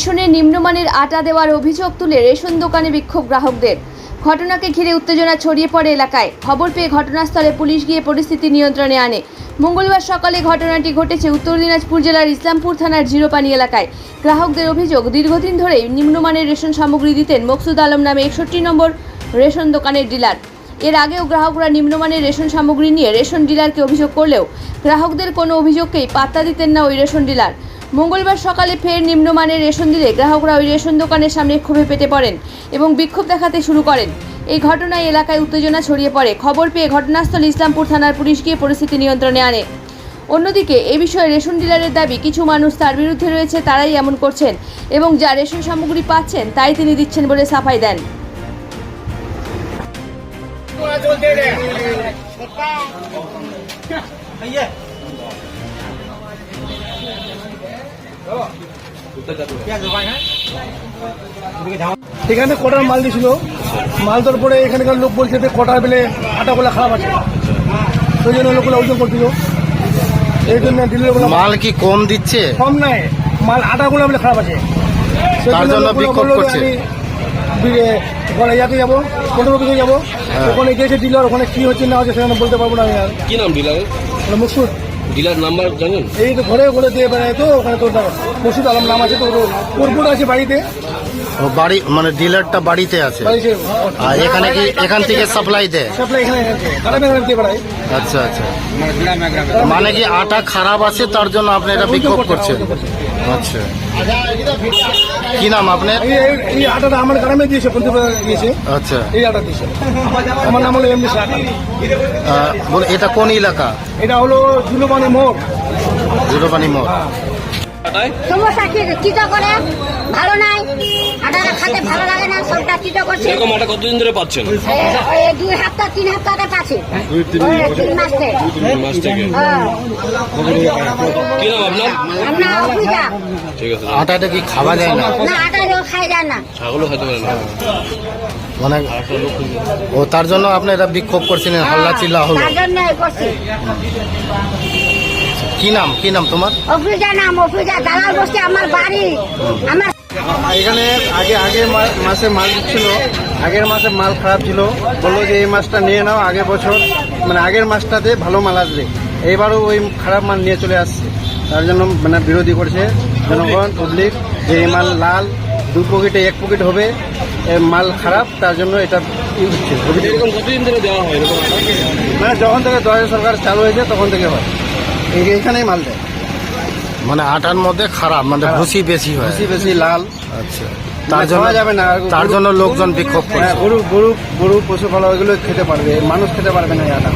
রেশনে নিম্নমানের আটা দেওয়ার অভিযোগ তুলে রেশন দোকানে বিক্ষোভ গ্রাহকদের। ঘটনাকে ঘিরে উত্তেজনা ছড়িয়ে পড়ে এলাকায়। খবর পেয়ে ঘটনাস্থলে পুলিশ গিয়ে পরিস্থিতি নিয়ন্ত্রণে আনে। মঙ্গলবার সকালে ঘটনাটি ঘটেছে উত্তর দিনাজপুর জেলার ইসলামপুর থানার জিরোপানি এলাকায়। গ্রাহকদের অভিযোগ, দীর্ঘদিন ধরেই নিম্নমানের রেশন সামগ্রী দিতেন মকসুদ আলম নামে একষট্টি নম্বর রেশন দোকানের ডিলার। এর আগেও গ্রাহকরা নিম্নমানের রেশন সামগ্রী নিয়ে রেশন ডিলারকে অভিযোগ করলেও গ্রাহকদের কোনো অভিযোগকেই পাত্তা দিতেন না ওই রেশন ডিলার। মঙ্গলবার সকালে ফের নিম্নমানের রেশন দিলে গ্রাহকরা ওই রেশন দোকানের সামনে ক্ষোভে পেতে পড়েন এবং বিক্ষোভ দেখাতে শুরু করেন। এই ঘটনায় এলাকায় উত্তেজনা ছড়িয়ে পড়ে। খবর পেয়ে ঘটনাস্থল ইসলামপুর থানার পুলিশ গিয়ে পরিস্থিতি নিয়ন্ত্রণে আনে। অন্যদিকে, এ বিষয়ে রেশন ডিলারের দাবি, কিছু মানুষ তার বিরুদ্ধে রয়েছে, তারাই এমন করছেন এবং যা রেশন সামগ্রী পাচ্ছেন, তাই তিনি দিচ্ছেন বলে সাফাই দেন। এখানে কটার মাল দিয়েছিল? মাল তোর পরে এখানকার লোক বলছে যে কটার বেলে আটাগুলো খারাপ আছে। সেই জন্য লোকগুলো ওজন করছিল। এই জন্য ডিলারগুলো মাল কি কম দিচ্ছে? কম নাই। মাল আটাগুলো বলে খারাপ আছে। তার জন্য লোকগুলো বিক্ষোভ করছে। ওখানে ইয়াতে যাব পনেরো অফিসে যাব। হ্যাঁ। ওখানে গিয়েছে ডিলার ওখানে কি হচ্ছে না হচ্ছে সেখানে বলতে পারব না আমি আর। কি নাম ওখানে মুকসুদ ডিলার নাম্বার জানেন? এই তো ঘরে ঘরে দিয়ে বেড়ায় তো ওখানে তোর মুর্শিদ আলম নাম আছে তো কোরপুর আছে বাড়িতে। ও বাড়ি মানে ডিলারটা বাড়িতে আছে? আর এখানে কি এখান থেকে সাপ্লাই দেয়? আচ্ছা আচ্ছা। মানে কি আটা খারাপ আছে তার জন্য আপনি এটা বিক্ষোভ করছেন। আচ্ছা। কি নাম আপনার? এই আটাটা আমার গ্রামে দিয়েছে আচ্ছা। এই আটা দিয়েছে। আমার নাম হলো এমনি শাহ এটা কোন এলাকা? এটা হলো জুলোপানি মোড়। জুলোপানি মোড়। সমস্যা কি? করে? ভালো নাই? আটাটা খেতে ভালো লাগে না সবটা চিটো করছে। এরকম আটা কতদিন ধরে পাচ্ছেন? দুই সপ্তাহ তিন সপ্তাহতে পাচ্ছি। তিন মাস থেকে। দুই মাস থেকে। হ্যাঁ। কি নাম আপনার? আমরা অসুবিধা ঠিক আছে। আটাটা কি খাওয়া যায় না? না আটা খাই যায় না। ছাগলও খাইতে পারে না। মানে ও তার জন্য আপনি এটা বিক্ষোভ করছিলেন হাল্লা চিল্লা হলো। তার জন্য করছি। কি নাম কি নাম তোমার? অসুবিধা নাম অসুবিধা দালাল বসছে আমার বাড়ি। আমার এখানে আগে আগের মা- মাসে মাল দিচ্ছিল আগের মাসে মাল খারাপ ছিল। বলল যে এই মাছটা নিয়ে নাও আগের বছর মানে আগের মাসটাতে ভালো মাল আসবে। এইবারও ওই খারাপ মাল নিয়ে চলে আসছে। তার জন্য মানে বিরোধী করছে জনগণ পাবলিক যে এই মাল লাল দু পকেটে এক পকেট হবে মাল খারাপ তার জন্য এটা ইউজ হচ্ছে। কতদিন ধরে দেওয়া হয় মানে যখন থেকে দলের সরকার চালু হয়েছে তখন থেকে হয়। এখানেই মাল দেয়। মানে আটার মধ্যে খারাপ মানে ভুসি বেশি হয়। বেশি বেশি লাল। আচ্ছা। মানে তার জন্য যাবে না। তার জন্য লোকজন বিক্ষোভ হ্যাঁ, করছে। গরু গরু গরু পশুপালক এগুলো খেতে পারবে মানুষ খেতে পারবে না এই আটা।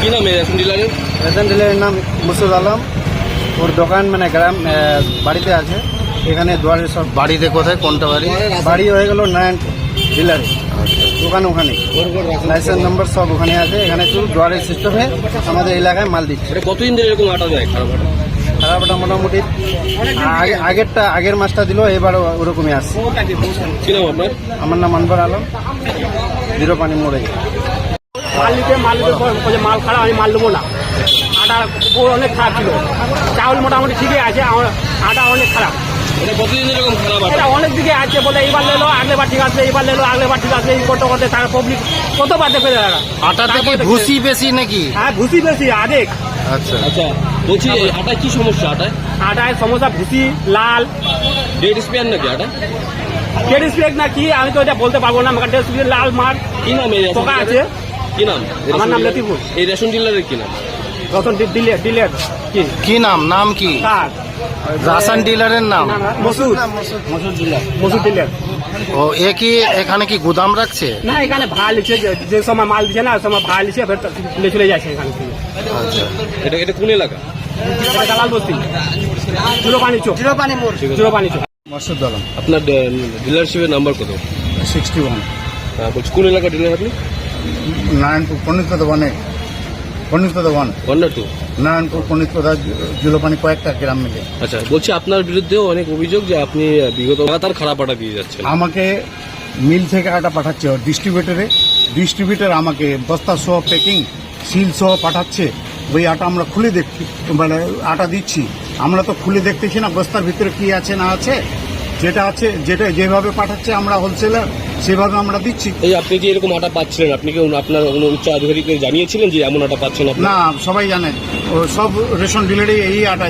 কি নাম রেশন ডিলারের? রেশন ডিলারের নাম মুসুদ আলম। ওর দোকান মানে গ্রাম বাড়িতে আছে। এখানে দুয়ারে সব। বাড়িতে কোথায়? কোনটা বাড়ি? বাড়ি হয়ে গেল নারায়ণ ডিলারে। দোকান ওখানে। লাইসেন্স নম্বর সব ওখানে আছে। এখানে শুধু দুয়ারের সিস্টেমে আমাদের এলাকায় মাল দিচ্ছে। কতদিন ধরে এরকম আটা যায় খারাপ আটা? খারাপটা মোটামুটি আগেরটা আগের মাসটা দিল এবারও ওরকমই আসছে। আমার নাম আনবার আলম জিরো পানি মোড়ে মাল নিতে মাল নিতে মাল খারাপ আমি মাল নেব না। আটা অনেক খারাপ ছিল। চাউল মোটামুটি ঠিকই আছে আটা অনেক খারাপ। এটা অনেক দিকে আছে বলে এইবার লেলো আগলেবার ঠিক আছে এইবার লেলো আগলেবার ঠিক আছে এই করতে করতে তার পাবলিক কতবার দেখবে তারা? আটাতে কি ভুসি বেশি নাকি? হ্যাঁ ভুসি বেশি আদেক আচ্ছা। আচ্ছা। বলছি এই আটায় কি সমস্যা আটায়? আটায় সমস্যা ভুসি লাল। ডেড স্পেয়ার নাকি আটা কেডিস ব্রেক না কি আমি তো এটা বলতে পারব না আমার ডেস লাল মার। কি নাম এই পোকা আছে। কি নাম? আমার নাম? লতিফুল। এই রেশন ডিলারের কি নাম? রতন ডিলেট ডিলেট কি? কি নাম? নাম কি? কার? রাসান ডিলারের নাম। মসুর। মসুর। ডিলার মসুদ ডিলেট ও এ কি এখানে কি গুদাম রাখছে? না এখানে ভাড়া লিখছে যে- সময় মাল দিচ্ছে না সময় ভাড়া লিখছে ফের তুলে চলে যাচ্ছে এখান থেকে। আচ্ছা। এটা এটা কোন এলাকা? এটা দালাল বস্তি। জুড়ো পানি চোখ জুড়ো পানি মোড়। জুড়ো পানি চোখ মসুদ আলম আপনার ডিলারশিপের নাম্বার কত? Sixty one. বলছি কোন এলাকা ডিলার আপনি? নারায়ণপুর পণ্ডিত ওয়ানে। পণ্ডিত ওয়ান। ওয়ান না টু নারায়ণপুর পণ্ডিত জুলোপানি কয়েকটা গ্রাম মিলে। আচ্ছা বলছি আপনার বিরুদ্ধেও অনেক অভিযোগ যে আপনি বিগত লাগাতার খারাপ আটা দিয়ে যাচ্ছেন। আমাকে মিল থেকে আটা পাঠাচ্ছে ডিস্ট্রিবিউটরে ডিস্ট্রিবিউটর আমাকে বস্তা সহ প্যাকিং সিল সহ পাঠাচ্ছে। ওই আটা আমরা খুলে দেখছি মানে আটা দিচ্ছি। আমরা তো খুলে দেখতেছি না বস্তার ভিতরে কি আছে না আছে। যেটা আছে যেটা যেভাবে পাঠাচ্ছে আমরা হোলসেলার সেভাবে আমরা দিচ্ছি। এই আপনি যে এরকম আটা পাচ্ছিলেন? আপনি কি আপনার কোনো উচ্চ আধিকারিককে জানিয়েছিলেন যে এমন আটা পাচ্ছেন না সবাই জানেন ও সব রেশন ডিলারই এই আটা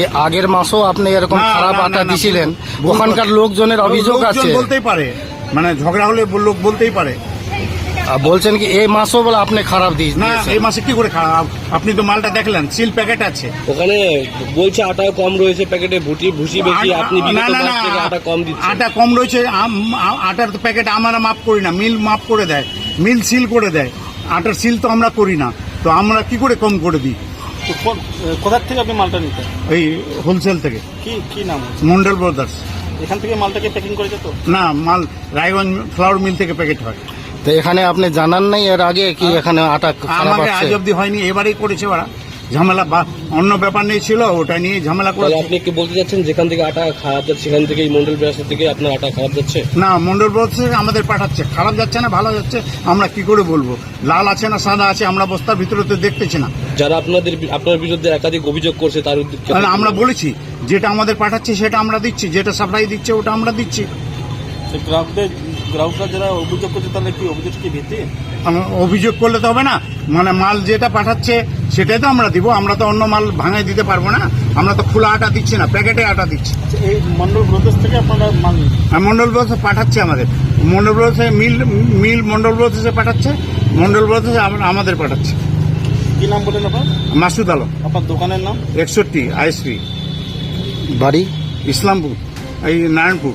এ আগের মাসও আপনি এরকম খারাপ আটা দিছিলেন। ওখানকার লোকজনের অভিযোগ আছে। বলতেই পারে। মানে ঝগড়া হলে লোক বলতেই পারে। বলছেন কি এই মাসও বলে আপনি খারাপ দিয়ে না এই মাসে কি করে খারাপ? আপনি তো মালটা দেখলেন সিল প্যাকেট আছে। ওখানে বলছে আটা কম রয়েছে প্যাকেটে ভুটি ভুসি বেশি আপনি না, না, না, আটা কম দিচ্ছেন। আটা কম রয়েছে আটার তো প্যাকেট আমরা মাপ করি না মিল মাপ করে দেয় মিল সিল করে দেয়। আটার সিল তো আমরা করি না তো আমরা কি করে কম করে দিই? কোথার থেকে আপনি মালটা নিতেন? এই হোলসেল থেকে। কি কি নাম মন্ডল ব্রাদার্স। এখান থেকে মালটাকে প্যাকিং করে যেত না মাল রায়গঞ্জ ফ্লাওয়ার মিল থেকে প্যাকেট হয়। তো এখানে আপনি জানান নাই এর আগে কি এখানে আটা আমাকে আজ অব্দি হয়নি এবারেই করেছে ওরা। ঝামেলা বা অন্য ব্যাপার নিয়ে ছিল ওটা নিয়ে ঝামেলা করে আপনি কি বলতে চাচ্ছেন যেখান থেকে আটা খারাপ যাচ্ছে সেখান থেকে এই মন্ডল ব্যবসা থেকে আপনার আটা খারাপ যাচ্ছে? না মন্ডল ব্রাদার্স থেকে আমাদের পাঠাচ্ছে। খারাপ যাচ্ছে না ভালো যাচ্ছে আমরা কি করে বলব? লাল আছে না সাদা আছে আমরা বস্তার ভিতরে তো দেখতেছি না। যারা আপনাদের আপনার বিরুদ্ধে একাধিক অভিযোগ করছে তার আমরা বলেছি যেটা আমাদের পাঠাচ্ছে সেটা আমরা দিচ্ছি যেটা সাপ্লাই দিচ্ছে ওটা আমরা দিচ্ছি। গ্রাহকদের গ্রাহকরা যারা অভিযোগ করছে তাহলে কি অভিযোগ কি ভিত্তি? অভিযোগ করলে তো হবে না। মানে মাল যেটা পাঠাচ্ছে সেটাই তো আমরা দিব। আমরা তো অন্য মাল ভাঙাই দিতে পারব না। আমরা তো খোলা আটা দিচ্ছি না প্যাকেটে আটা দিচ্ছি। এই মন্ডল ব্রদেশ থেকে আপনারা মাল নিন মন্ডল ব্রথে পাঠাচ্ছে আমাদের। মন্ডল ব্রথে মিল মিল মন্ডল ব্রথে পাঠাচ্ছে মন্ডল ব্রথে আমাদের পাঠাচ্ছে। কি নাম বলেন আপনার? মাসুদ আলম। আপনার দোকানের নাম? একষট্টি আইএসপি। বাড়ি? ইসলামপুর এই নারায়ণপুর।